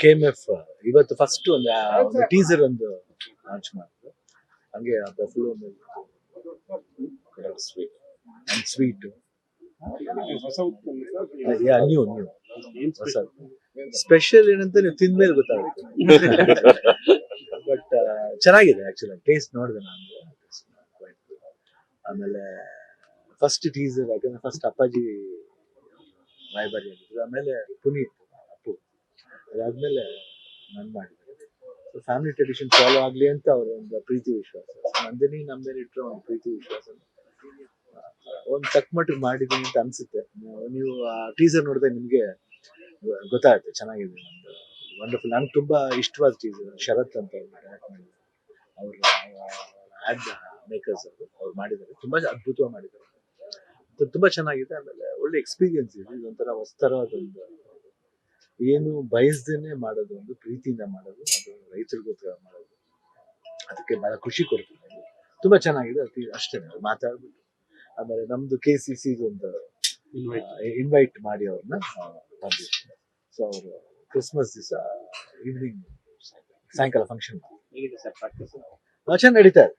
K F ಇವತ್ತು first ಒಂದು teaser ಒಂದು ಲಾಂಚ್ ಮಾಡಿದ್ರು. ಹಂಗೆ buffalo sweet and sweet new new special ಏನಂತ ನೀವು ತಿಂದ್ಮೇಲೆ ಗೊತ್ತಾಗುತ್ತೆ. ಬಟ್ ಚೆನ್ನಾಗಿದೆ ಆಕ್ಚುಲಿ ಟೇಸ್ಟ್ ನೋಡಿದೆ ನಾನು. ಆಮೇಲೆ ಫಸ್ಟ್ ಟೀಸರ್ ಯಾಕಂದ್ರೆ ಫಸ್ಟ್ ಅಪ್ಪಾಜಿ ರಾಯಬಾರಿ ಆಗಿದ್ರು ಆಮೇಲೆ ಪುನೀತ್ ಅಪ್ಪು ಅದಾದ್ಮೇಲೆ ನಾನು ಮಾಡಿದೆ ಸೊ ಫ್ಯಾಮಿಲಿ ಟ್ರೆಡಿಷನ್ ಫಾಲೋ ಆಗ್ಲಿ ಅಂತ ಅವ್ರ ಒಂದು ಪ್ರೀತಿ ವಿಶ್ವಾಸ ನಂದಿನಿ ನಮ್ಮ ಮೇಲೆ ಇಟ್ಟರೆ ಒಂದು ಪ್ರೀತಿ ವಿಶ್ವಾಸ ಒಂದು ತಕ್ಕ ಮಟ್ಟಿಗೆ ಮಾಡಿದ್ದೀನಿ ಅಂತ ಅನ್ಸುತ್ತೆ ನೀವು- ಆ ಟೀಸರ್ ನೋಡಿದ್ರೆ ನಿಮಗೆ ಗೊತ್ತಾಗುತ್ತೆ ಚೆನ್ನಾಗಿದೆ ಒಂದು ವಂಡರ್ಫುಲ್ ನಂಗೆ ತುಂಬಾ ಇಷ್ಟವಾದ ಟೀಸರ್ ಶರತ್ ಅಂತ ಅವರು ಮೇಕರ್ಸ್ ಅವರು ಅವ್ರು ಮಾಡಿದ್ದಾರೆ ತುಂಬಾ ಅದ್ಭುತವಾಗಿ ಮಾಡಿದ್ದಾರೆ ತುಂಬಾ ಚೆನ್ನಾಗಿದೆ ಆಮೇಲೆ ಒಳ್ಳೆ ಎಕ್ಸ್ಪೀರಿಯನ್ಸ್ ಇದೆ. ಇದೊಂಥರ ಅದೊಂದು ಏನು ಬಯಸ್ದೇನೆ ಮಾಡೋದು ಒಂದು ಪ್ರೀತಿಯಿಂದ ಮಾಡೋದು ಅದು ರೈತರಿಗೋಸ್ಕರ ಮಾಡೋದು. ಅದಕ್ಕೆ ಬಹಳ ಖುಷಿ ಕೊಡ್ತೀನಿ. ತುಂಬಾ ಚೆನ್ನಾಗಿದೆ ಅದು ಅಷ್ಟೇ ಮಾತಾಡ್ಬಿಟ್ಟು. ಆಮೇಲೆ ನಮ್ದು ಕೆ ಸಿ ಸಿ ಒಂದು. ಇನ್ವೈಟ್ ಮಾಡಿ ಅವ್ರನ್ನ ಬಂದಿದ್ರು ಸೊ ಅವರು ಕ್ರಿಸ್ಮಸ್ ದಿವಸ ಈವ್ನಿಂಗ್ ಸಾಯಂಕಾಲ ಫಂಕ್ಷನ್ ಚೆನ್ನಾಗಿ ನಡೀತಾ ಇದೆ.